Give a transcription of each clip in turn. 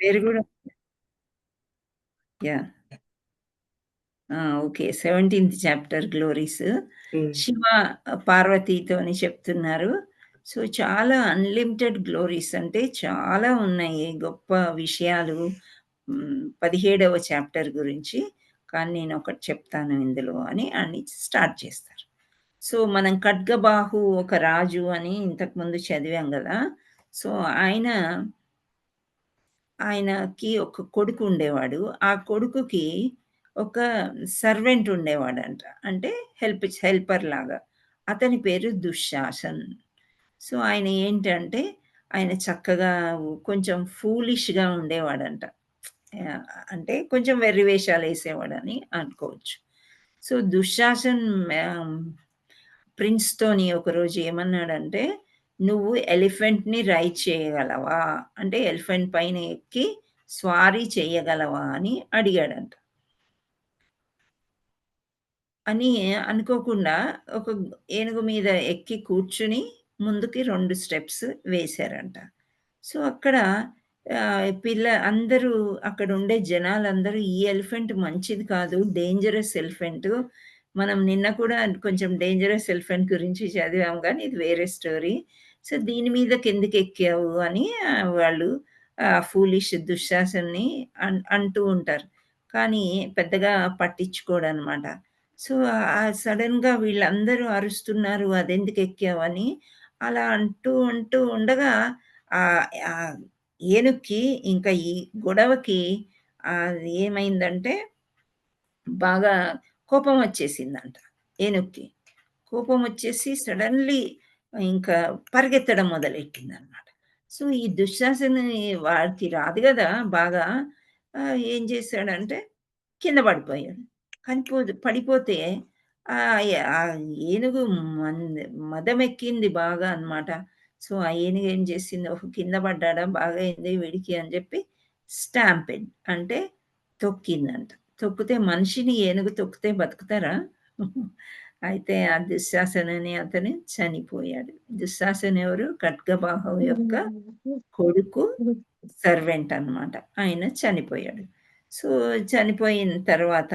పేరు గూడా! ఆ! ఓకే. 17థ్ చాప్టర్ గ్లోరీస్. శివ పార్వతితోని చెప్తున్నారు. సో, చాలా అన్‌లిమిటెడ్ గ్లోరీస్ అంటే చాలా ఉన్నాయి. గొప్ప విషయాలు. 17వ చాప్టర్ గురించి. కానీ నేనొకటి చెప్తాను ఇందులో అని, అని స్టార్ట్ చేస్తారు. సో, మనం 'ఖడ్గబాహు ఒక రాజు' అని ఇంతకుముందు చదివాం గదా! సో, ఆయన ఆయనకి ఒక కొడుకు ఉండేవాడు. ఆ కొడుకుకి ఒక సర్వెంట్ ఉండేవాడంట. అంటే హెల్ప్ హెల్పర్ లాగా. అతని పేరు దుశ్శాసన్. సో, ఆయన ఏంటంటే, ఆయన చక్కగా కొంచెం ఫూలిష్‌గా ఉండేవాడంట. అంటే కొంచెం వెర్రివేషాలు వేసేవాడని అనుకోవచ్చు. సో, దుశ్శాసన్ ప్రిన్స్‌తోని ఒకరోజు ఏమన్నాడంటే, "నువ్వు ఎలిఫెంట్‌ని రైడ్ చేయగలవా? అంటే ఎలిఫెంట్ పైన ఎక్కి స్వారీ చేయగలవా?" అని అడిగాడంట. అని అనుకోకుండా ఒక ఏనుగు మీద ఎక్కి కూర్చొని ముందుకి రెండు స్టెప్స్ వేశారంట. సో, అక్కడ పిల్ల అందరూ అక్కడ ఉండే జనాలందరూ ఈ ఎలిఫెంట్ మంచిది కాదు. Dangerous elephant. మనం నిన్న కూడా కొంచెం డేంజరస్ ఎలిఫెంట్ గురించి చదివాం కానీ ఇది వేరే స్టోరీ. సో, దీని మీదకెందుకెక్కావు అని వాళ్ళు ఫూలిష్ దుశ్శాసన్ని అన్ అంటూ ఉంటారు. కానీ పెద్దగా పట్టించుకోడనమాట. సో, సడన్గా వీళ్ళందరూ అరుస్తున్నారు అదెందుకెక్కావని. అలా అంటూ, అంటూ ఉండగా ఏనుక్కి ఇంకా ఈ గొడవకి ఏమైందంటే బాగా కోపం వచ్చేసిందంట ఏనుక్కి కోపం వచ్చేసి సడన్లీ ఇంకా పరిగెత్తడం మొదలెట్టిందనమాట. సో, ఈ దుశ్శాసన వాడికి రాదు కదా బాగా ఏం చేశాడంటే కింద పడిపోయాడు. కనిపో పడిపోతే ఆ ఏనుగు మంద్ మదమెక్కింది బాగా అనమాట సో, ఆ ఏనుగు ఏం చేసింది, ఒక కింద పడ్డాడా బాగయింది వీడికి అని చెప్పి స్టాంపెడ్ అంటే తొక్కిందంట. తొక్కితే మనిషిని ఏనుగు తొక్కితే బతుకుతారా? అయితే ఆ దుశ్శాసన్ అనే అతను చనిపోయాడు. దుశ్శాసన ఎవరు? ఖడ్గబాహు యొక్క కొడుకు సర్వెంట్ అన్నమాట. ఆయన చనిపోయాడు. సో, చనిపోయిన తర్వాత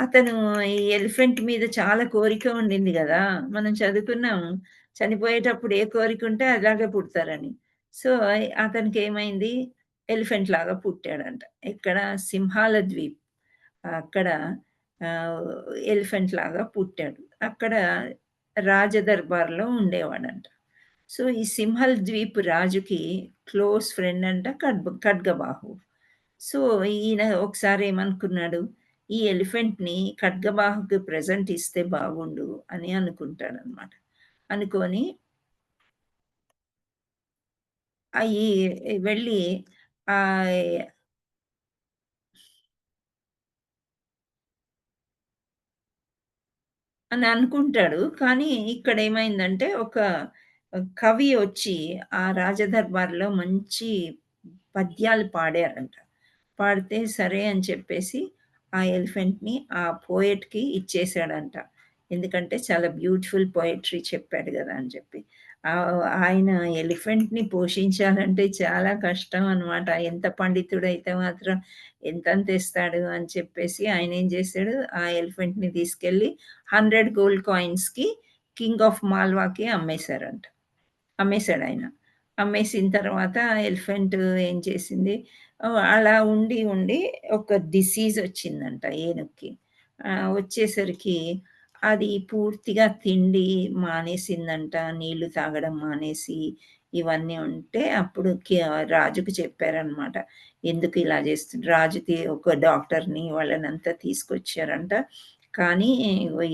అతను ఈ ఎలిఫెంట్ మీద చాలా కోరిక ఉండింది కదా మనం చదువుకున్నాం. చనిపోయేటప్పుడు ఏ కోరిక ఉంటే అలాగే పుడతారని. సో, అతనికి ఏమైంది ఎలిఫెంట్ లాగా పుట్టాడంట. ఇక్కడ సింహాల ద్వీప్. అక్కడ ఎలిఫెంట్ లాగా పుట్టాడు. అక్కడ రాజదర్బార్‌లో ఉండేవాడంట. సో, ఈ సింహల్ ద్వీప్ రాజుకి క్లోజ్ ఫ్రెండ్ అంట ఖడ్బ్ ఖడ్గబాహు. సో, ఈయన ఒకసారి ఏమనుకున్నాడు, ఈ ఎలిఫెంట్‌ని ఖడ్గబాహుకి ప్రజెంట్ ఇస్తే బాగుండు అని అనుకుంటాడనమాట. అనుకొని అయి వెళ్ళి అని అనుకుంటాడు. కానీ ఇక్కడ ఏమైందంటే ఒక కవి వచ్చి ఆ రాజదర్బార్‌లో మంచి పద్యాలు పాడారంట. పాడితే సరే అని చెప్పేసి ఆ ఎలిఫెంట్‌ని ఆ పోయెట్‌కి ఇచ్చేసాడంట. ఎందుకంటే చాలా బ్యూటిఫుల్ పోయిటరీ చెప్పాడు కదా అని చెప్పి. ఆయన ఎలిఫెంట్‌ని పోషించాలంటే చాలా కష్టం అనమాట ఎంత పండితుడైతే మాత్రం ఎంత తెస్తాడు అని చెప్పేసి ఆయనేం చేశాడు ఆ ఎలిఫెంట్‌ని తీసుకెళ్ళి 100 గోల్డ్ కాయిన్స్‌కి కింగ్ ఆఫ్ మాల్వాకి అమ్మేశాడు ఆయన. అమ్మేసిన తర్వాత ఎలిఫెంట్ ఏం చేసింది, అలా ఉండి, ఉండి ఒక డిసీజ్ వచ్చిందంట ఏనుక్కి. వచ్చేసరికి అది పూర్తిగా తిండి మానేసిందంట. నీళ్ళు తాగడం మానేసి, ఇవన్నీ ఉంటే అప్పుడు రాజుకు చెప్పారనమాట. ఎందుకు ఇలా చేస్తుంది రాజుకి ఒక డాక్టర్‌ని వాళ్ళనంతా తీసుకొచ్చారంట. కానీ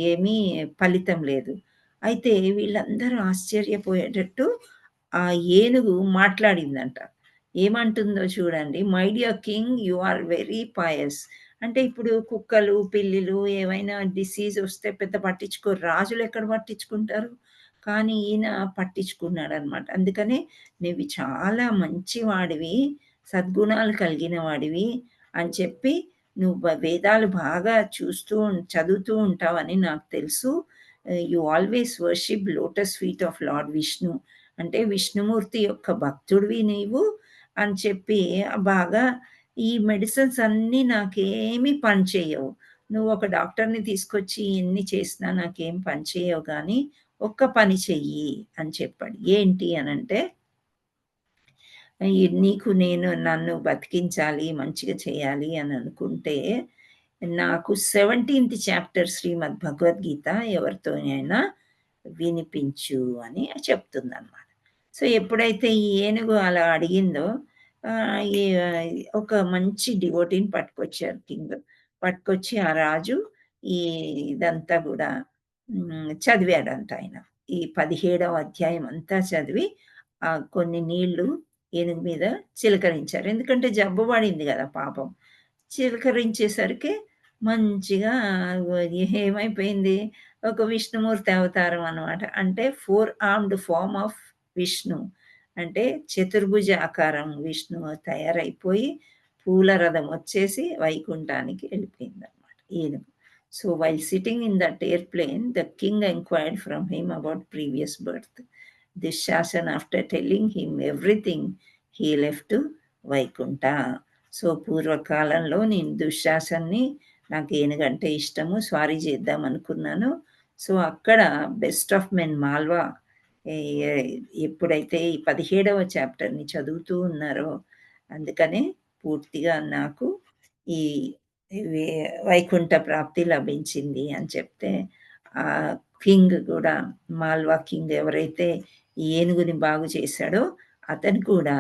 ఏమీ ఫలితం లేదు. అయితే వీళ్ళందరూ ఆశ్చర్యపోయేటట్టు ఆ ఏనుగు మాట్లాడిందంట. ఏమంటుందో చూడండి. My dear king you are very pious. అంటే ఇప్పుడు కుక్కలు, పిల్లులు ఏవైనా డిసీజ్ వస్తే పెద్ద పట్టించుకోరు. రాజులు ఎక్కడ పట్టించుకుంటారు? కానీ ఈయన పట్టించుకున్నాడనమాట. అందుకనే "నువ్వు చాలా మంచివాడివి, సద్గుణాలు కలిగిన వాడివి" అని చెప్పి "నువ్వు వేదాలు బాగా చూస్తూ చదువుతూ ఉంటావని నాకు తెలుసు. You always worship lotus feet of lord Vishnu." అంటే విష్ణుమూర్తి యొక్క భక్తుడివి నీవు. అని చెప్పి బాగా ఈ మెడిసిన్స్ అన్నీ నాకేమీ పని చేయవు. నువ్వు ఒక డాక్టర్‌ని తీసుకొచ్చి ఎన్ని చేసినా నాకేం పని చేయవు ఒక్క పని చెయ్యి అని చెప్పాడు. ఏంటి అని అంటే నీకు నేను నన్ను బతికించాలి, మంచిగా చేయాలి అని అనుకుంటే, నాకు 17థ్ చాప్టర్ శ్రీమద్ భగవద్గీత ఎవరితోనైనా వినిపించు అని చెప్తుందన్నమాట సో, ఎప్పుడైతే ఈ ఏనుగు అలా అడిగిందో ఒక మంచి డివోటీని పట్టుకొచ్చారు కింగ్. పట్టుకొచ్చి ఆ రాజు ఈ ఇదంతా కూడా చదివాడంట ఆయన. ఈ 17వ అధ్యాయం అంతా చదివి ఆ కొన్ని నీళ్ళు ఏనుగు మీద చిలకరించారు. ఎందుకంటే జబ్బు పడింది కదా పాపం. చిలకరించేసరికి మంచిగా ఏమైపోయింది, ఒక విష్ణుమూర్తి అవతారం అనమాట. అంటే four armed form of Vishnu. అంటే చతుర్భుజ ఆకారం విష్ణువు తయారైపోయి, పూల రథం వచ్చేసి వైకుంఠానికి వెళ్ళిపోయిందనమాట ఏనుగు. So, while sitting in that airplane the king enquired from him about previous birth. Dushasan after telling him everything he left Vaikuntha. So, పూర్వకాలంలో నేను దుశ్శాసన్ని నాకు ఏనుగంటే ఇష్టము. స్వారీ చేద్దాం అనుకున్నాను. సో, అక్కడ బెస్ట్ ఆఫ్ మెన్ మాల్వా ఎప్పుడైతే ఈ 17వ చాప్టర్‌ని చదువుతూ ఉన్నారో, అందుకనే పూర్తిగా నాకు ఈ వైకుంఠ ప్రాప్తి లభించింది అని చెప్తే, ఆ కింగ్ కూడా మాల్వా కింగ్ ఎవరైతే ఈ ఏనుగుని బాగు చేశాడో, అతను కూడా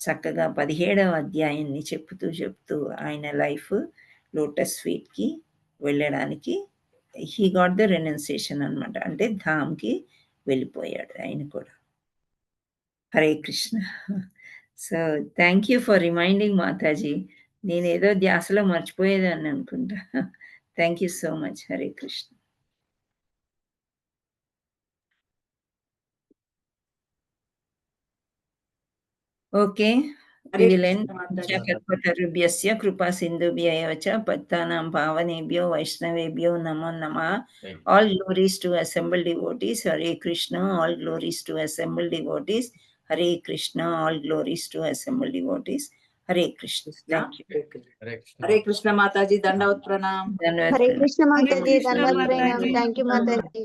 చక్కగా 17వ అధ్యాయాన్ని చెప్తూ, చెప్తూ ఆయన లైఫ్ లోటస్ స్వీట్కి వెళ్ళడానికి హీ గాట్ ద రెనౌన్సియేషన్ అనమాట. అంటే ధామ్‌కి వెళ్ళిపోయాడు ఆయన కూడా. Hare Krishna. So, thank you for reminding Mataji. నేనేదో ధ్యాసలో మర్చిపోయేదాన్ని అనుకుంటా. Thank you so much. Hare Krishna. Okay. Milan कल्पतरुभ्यस्य कृपासिन्धुभ्य च पावनेभ्यो वैष्णवेभ्यो नमो नम all glory to assembled Hare Krishna all glory Hare Krishna all Hare Krishna Hare Krishna Mata ji दंडवत प्रणाम हरे कृष्ण माता जी थैंक यू माता जी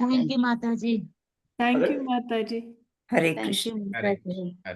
थैंक यू माता जी थैंक यू माता जी हरे कृष्ण